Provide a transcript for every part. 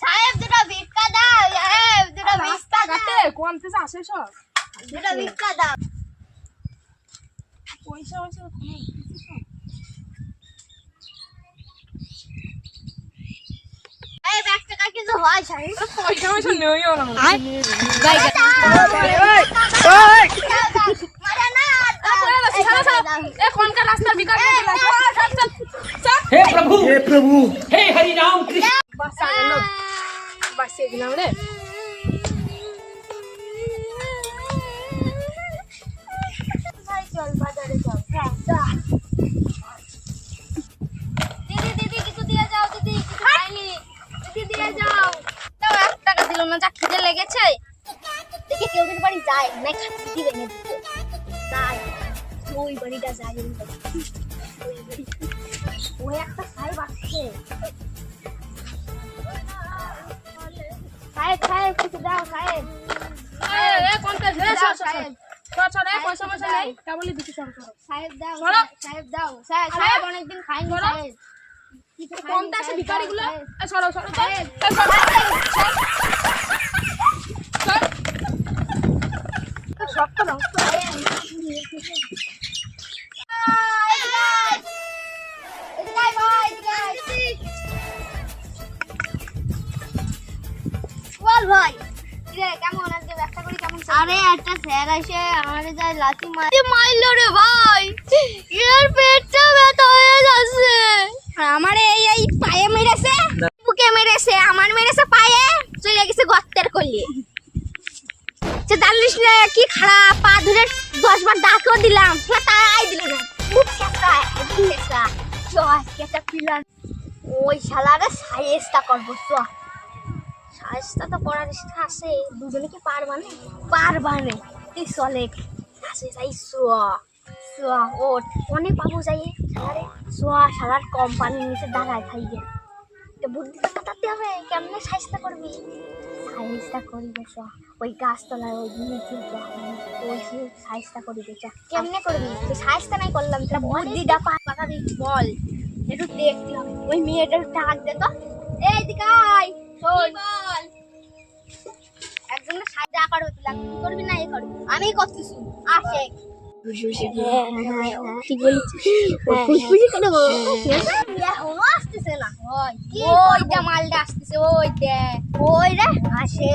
সাহেব দুটো ভিক্ষা দাও সাহেব দুটো ভিক্ষা দাও কোন থেকে আসে সব দুটো ভিক্ষা দাও পয়সা পয়সা এই এক টাকা কিছু হয় সাহেব পয়সা পয়সা নেই ওরা মারা না ছাড়া ছাড়া এ কোনকার রাস্তা বিকাশ হে প্রভু হে প্রভু হে হরি রাম কৃষ্ণ বাসে গেলাম রে চল বাজারে চল কেউ যদি বাড়ি যায় না খাতে দিবে না দিতে যাই ওই বাড়িটা যাই ওই বাড়ি ওই একটা সাহেব আসছে। সাহেব সাহেব কিছু দাও সাহেব। এ কোনকার রে দাও, সর। আরে একটা স্যার এসে আমাদের যা লাথি মারতে মারলো রে ভাই। এর পেটটা ব্যথা হয়ে যাচ্ছে। আমার এই এই পায়ে মেরেছে? বুকে মেরেছে আমার মেরেছে পায়ে। চলে গেছে গর্তের কলিয়ে সে জানিস না কি খারাপ পা ধরে দশ বার ডাকও দিলাম। সে তাই আই দিল না। খুব পিলার ওই শালারে সাইজটা করব চ সাইজটা তো করার ইচ্ছা আছে, দুজনে কি পারবানে? পারবানে। তুই চলে আসে যাই চ চ ওট অনেক পাবো যাই শালারে চ শালার কোম্পানির নিচে দাঁড়ায় খাইয়ে তো বুদ্ধি তো কাটাতে হবে, কেমনে সাইজটা করবি? সাইজটা করি বেশ ওই গাছতলায়, ওই নিচে ওই সাইজটা করি বেশ কেমনে করবি? তুই সাইজটা নাই করলাম তোরা বুদ্ধিটা পাঠাবি বল। একটু দেখতে হবে ওই মেয়েটার ডাক দে তো। এই দিকাই! শোন আকার হতে লাগবে। তুই করবি না এ করবি। আমি করতেছি। আসে। মালটা আসতেছে ওই দে ওই রে আসে।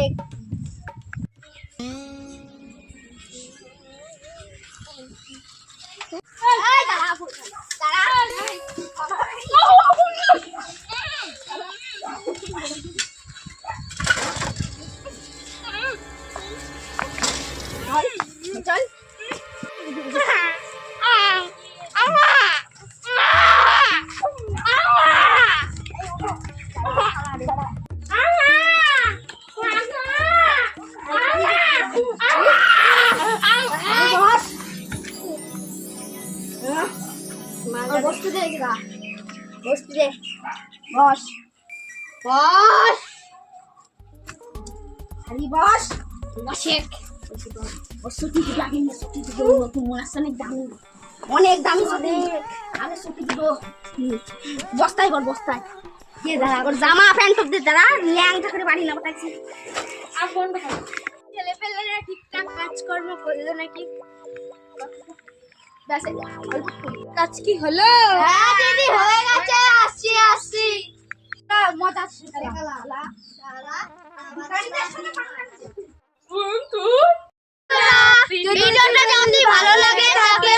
বসতে দে এগুলা। বসতে দে। বস। বস। খালি বস। বসে ছুটি দিব আগে ছুটি দিব। নতুন মাছ অনেক দামি। অনেক দামি ছুটি আগে ছুটি দিব। বস্তায় কর বস্তায়। কে দাঁড়া ওর জামা প্যান্ট সব দিয়ে দাঁড়া। ল্যাংটা করে বাড়ি না পাঠাচ্ছি ছেলে পেলেরা ঠিকঠাক কাজকর্ম করল নাকি? ব্যাস। কাজ কি হলো? হ্যাঁ দিদি হয়ে গেছে আসছি আসছি। মজা আসছে ভিডিওটা যদি ভালো লাগে তাহলে